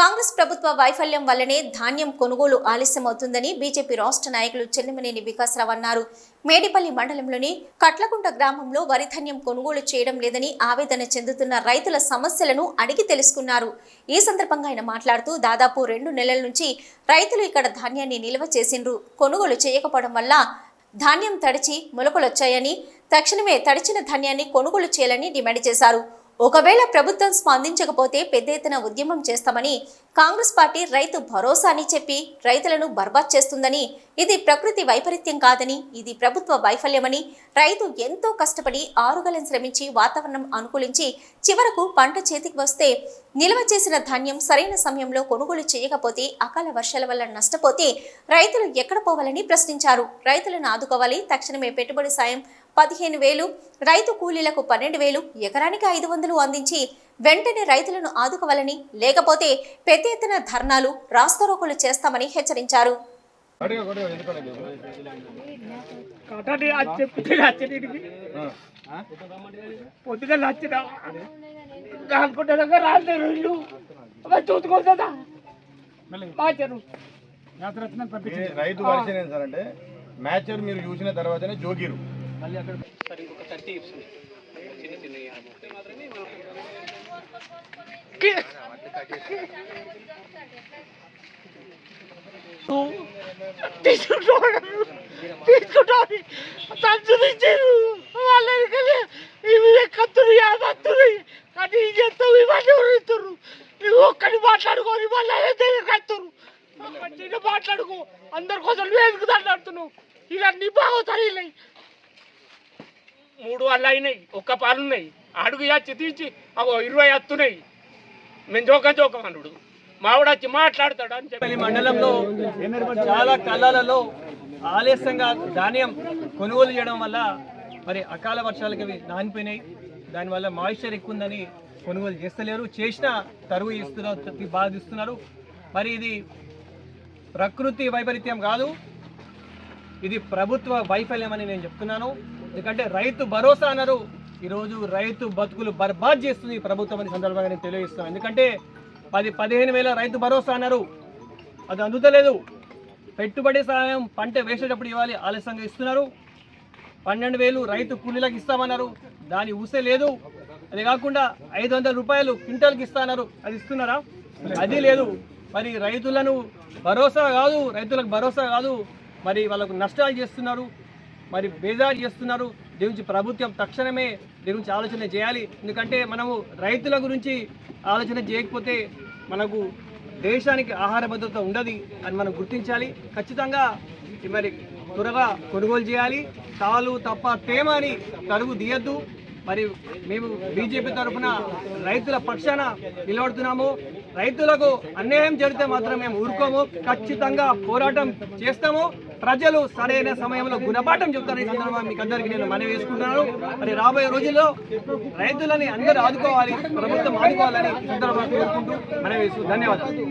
కాంగ్రెస్ ప్రభుత్వ వైఫల్యం వల్లనే ధాన్యం కొనుగోలు ఆలస్యమవుతుందని బీజేపీ రాష్ట్ర నాయకులు చెన్నమనేని వికాసరావు అన్నారు. మేడిపల్లి మండలంలోని కట్లకుంట గ్రామంలో వరి ధాన్యం కొనుగోలు చేయడం లేదని ఆవేదన చెందుతున్న రైతుల సమస్యలను అడిగి తెలుసుకున్నారు. ఈ సందర్భంగా ఆయన మాట్లాడుతూ దాదాపు రెండు నెలల నుంచి రైతులు ఇక్కడ ధాన్యాన్ని నిల్వ చేసిండ్రు. కొనుగోలు చేయకపోవడం వల్ల ధాన్యం తడిచి మొలకలొచ్చాయని తక్షణమే తడిచిన ధాన్యాన్ని కొనుగోలు చేయాలని డిమాండ్ చేశారు. ఒకవేళ ప్రభుత్వం స్పందించకపోతే పెద్ద ఎత్తున ఉద్యమం చేస్తామని కాంగ్రెస్ పార్టీ రైతు భరోసా అని చెప్పి రైతులను బర్బాద్ చేస్తుందని ఇది ప్రకృతి వైపరీత్యం కాదని ఇది ప్రభుత్వ వైఫల్యమని రైతు ఎంతో కష్టపడి ఆరుగలం శ్రమించి వాతావరణం అనుకూలించి చివరకు పంట చేతికి వస్తే నిల్వ చేసిన ధాన్యం సరైన సమయంలో కొనుగోలు చేయకపోతే అకాల వర్షాల వల్ల నష్టపోతే రైతులు ఎక్కడ పోవాలని ప్రశ్నించారు. రైతులను ఆదుకోవాలి. తక్షణమే పెట్టుబడి సాయం పదిహేను వేలు రైతు కూలీలకు పన్నెండు వేలు ఎకరానికి ఐదు వందలు అందించి వెంటనే రైతులను ఆదుకోవాలని లేకపోతే పెద్ద ఎత్తున ధర్నాలు రాస్తారోకోలు చేస్తామని హెచ్చరించారు. రైతు పరిచయం ఏంటి సార్ అంటే మ్యాచర్ మీరు చూసిన తర్వాతనే జోగిరు. ఇచ్చారు వాళ్ళకి ఇవి ఒక్కడి మాట్లాడుకోని మళ్ళీ దగ్గర కత్తురు మంచిగా మాట్లాడుకో అందరి కోసం నువ్వు ఎందుకు మాట్లాడుతున్నావు ఇక నీ బాగోతాయి మూడు వల్ల అయినాయి ఒక్క పాలు ఉన్నాయి అడుగు వచ్చి తీసి అగో ఇరవై అత్తున్నాయి మేము జోకం జోకం అనుడు మావిడ మాట్లాడతాడు అని చెప్పి. మండలంలో చాలా కళ్ళాలలో ఆలస్యంగా ధాన్యం కొనుగోలు చేయడం వల్ల మరి అకాల వర్షాలకి అవి నానిపోయినాయి. దానివల్ల మాయిశ్చర్ ఎక్కువ ఉందని కొనుగోలు చేస్తలేరు. చేసిన తరువు ఇస్తున్నారు బాధిస్తున్నారు. మరి ఇది ప్రకృతి వైపరీత్యం కాదు. ఇది ప్రభుత్వ వైఫల్యం అని నేను చెప్తున్నాను. ఎందుకంటే రైతు భరోసా అన్నారు. ఈరోజు రైతు బతుకులు బర్బాద్ చేస్తుంది ప్రభుత్వం అని సందర్భంగా నేను తెలియజేస్తున్నాను. ఎందుకంటే పది పదిహేను వేల రైతు భరోసా అన్నారు. అది అందుతలేదు. పెట్టుబడి సహాయం పంట వేసేటప్పుడు ఇవ్వాలి ఆలస్యంగా ఇస్తున్నారు. పన్నెండు వేలు రైతు కూలీలకు ఇస్తామన్నారు. దాని ఊసే లేదు. అది కాకుండా ఐదు వందల రూపాయలు క్వింటాల్కి ఇస్తాన్నారు అది ఇస్తున్నారా? అది లేదు. మరి రైతులను భరోసా కాదు రైతులకు భరోసా కాదు మరి వాళ్ళకు నష్టాలు చేస్తున్నారు. మరి బేజారు చేస్తున్నారు. దీని గురించి ప్రభుత్వం తక్షణమే దీని గురించి ఆలోచన చేయాలి. ఎందుకంటే మనము రైతుల గురించి ఆలోచన చేయకపోతే మనకు దేశానికి ఆహార భద్రత ఉండదు అని మనం గుర్తించాలి. ఖచ్చితంగా మరి త్వరగా కొనుగోలు చేయాలి. తాలు తప్ప తేమ అని కరువు తీయద్దు. మరి మేము బీజేపీ తరఫున రైతుల పక్షాన నిలబడుతున్నాము. రైతులకు అన్యాయం జరిగితే మాత్రం మేము ఊరుకోము. ఖచ్చితంగా పోరాటం చేస్తాము. ప్రజలు సరైన సమయంలో గుణపాఠం చెప్తారని ఈ సందర్భంగా మీకు అందరికీ నేను మనవి వేసుకుంటున్నాను మరి రాబోయే రోజుల్లో రైతులని అందరూ ఆదుకోవాలి ప్రభుత్వం ఆదుకోవాలని సందర్భంగా కోరుకుంటూ మనవి వేసు ధన్యవాదాలు.